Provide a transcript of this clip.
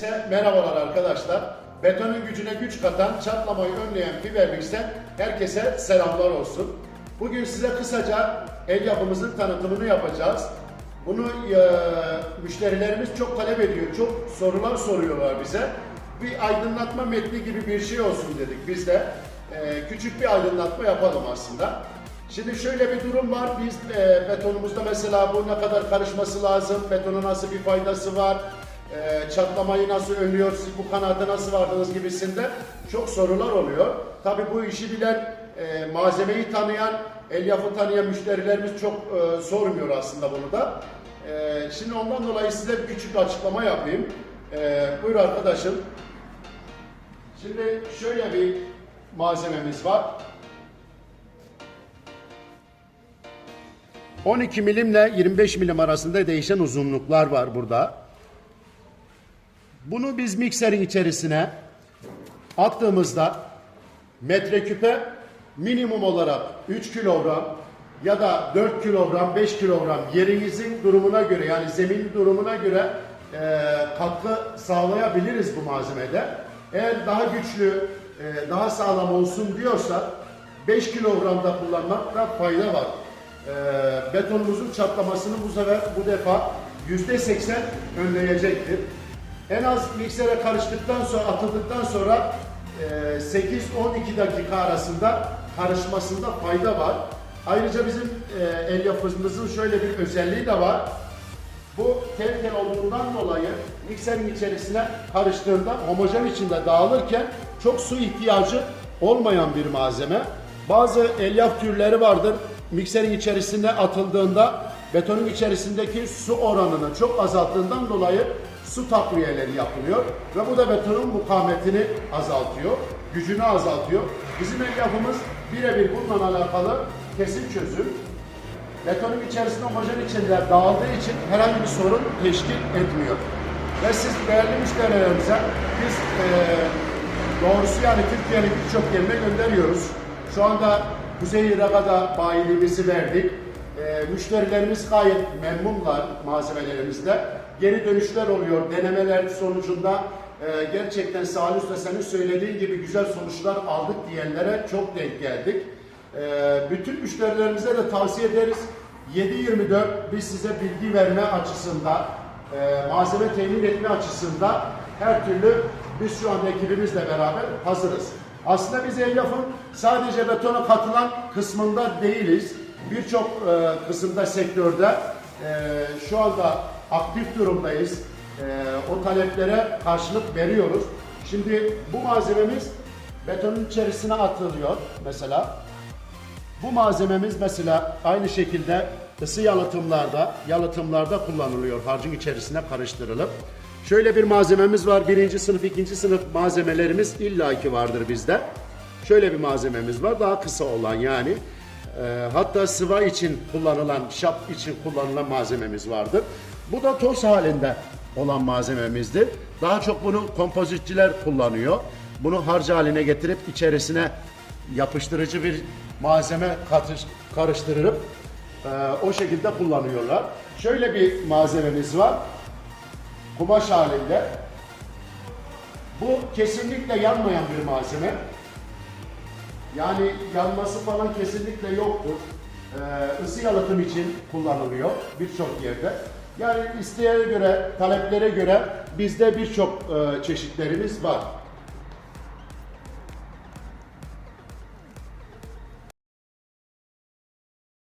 Herkese merhabalar arkadaşlar. Betonun gücüne güç katan, çatlamayı önleyen Fiberlix'ten herkese selamlar olsun. Bugün size kısaca el yapımızın tanıtımını yapacağız. Bunu e, müşterilerimiz çok talep ediyor, çok sorular soruyorlar bize. Bir aydınlatma metni gibi bir şey olsun dedik biz de. E, küçük bir aydınlatma yapalım aslında. Şimdi şöyle bir durum var. Biz e, betonumuzda mesela bu ne kadar karışması lazım, betona nasıl bir faydası var, e, çatlamayı nasıl önlüyor, siz bu kanaata nasıl vardınız gibisinde çok sorular oluyor. Tabi bu işi bilen, e, malzemeyi tanıyan, elyafı tanıyan müşterilerimiz çok e, sormuyor aslında bunu da. E, şimdi ondan dolayı size bir küçük açıklama yapayım. E, buyur arkadaşım. Şimdi şöyle bir malzememiz var. 12 milimle 25 milim arasında değişen uzunluklar var burada. Bunu biz mikserin içerisine attığımızda metreküpe minimum olarak 3 kilogram ya da 4 kilogram, 5 kilogram yerinizin durumuna göre yani zemin durumuna göre e, katkı sağlayabiliriz bu malzemede. Eğer daha güçlü, e, daha sağlam olsun diyorsa 5 kilogramda kullanmakta fayda var. E, betonumuzun çatlamasını bu sefer bu defa %80 önleyecektir. En az miksere karıştıktan sonra atıldıktan sonra e, 8-12 dakika arasında karışmasında fayda var. Ayrıca bizim e, el yapımızın şöyle bir özelliği de var. Bu tel tel olduğundan dolayı mikserin içerisine karıştığında homojen içinde dağılırken çok su ihtiyacı olmayan bir malzeme. Bazı elyaf türleri vardır. Mikserin içerisine atıldığında betonun içerisindeki su oranını çok azalttığından dolayı su takviyeleri yapılıyor ve bu da betonun mukavemetini azaltıyor, gücünü azaltıyor. Bizim elyafımız birebir bununla alakalı kesin çözüm. Betonun içerisinde homojen içinde dağıldığı için herhangi bir sorun teşkil etmiyor. Ve siz değerli müşterilerimize biz eee doğrusu yani Türkiye'nin birçok yerine gönderiyoruz. Şu anda Kuzey Irak'a da bayiliğimizi verdik. Eee, müşterilerimiz gayet memnunlar malzemelerimizde. Geri dönüşler oluyor. Denemeler sonucunda eee, gerçekten Salih Usta senin söylediğin gibi güzel sonuçlar aldık diyenlere çok denk geldik. Ee, bütün müşterilerimize de tavsiye ederiz. 7-24 biz size bilgi verme açısından, e, malzeme temin etme açısından her türlü biz şu anda ekibimizle beraber hazırız. Aslında biz Elyaf'ın sadece betona katılan kısmında değiliz. Birçok e, kısımda sektörde e, şu anda aktif durumdayız. E, o taleplere karşılık veriyoruz. Şimdi bu malzememiz betonun içerisine atılıyor mesela. Bu malzememiz mesela aynı şekilde ısı yalıtımlarda, yalıtımlarda kullanılıyor harcın içerisine karıştırılıp. Şöyle bir malzememiz var. Birinci sınıf, ikinci sınıf malzemelerimiz illaki vardır bizde. Şöyle bir malzememiz var. Daha kısa olan yani. Ee, hatta sıva için kullanılan, şap için kullanılan malzememiz vardır. Bu da toz halinde olan malzememizdir. Daha çok bunu kompozitçiler kullanıyor. Bunu harcı haline getirip içerisine yapıştırıcı bir malzeme katış, karıştırıp e, o şekilde kullanıyorlar. Şöyle bir malzememiz var. Kumaş halinde. Bu kesinlikle yanmayan bir malzeme. Yani yanması falan kesinlikle yoktur. Ee, ısı yalıtım için kullanılıyor birçok yerde. Yani isteğe göre, taleplere göre bizde birçok e, çeşitlerimiz var.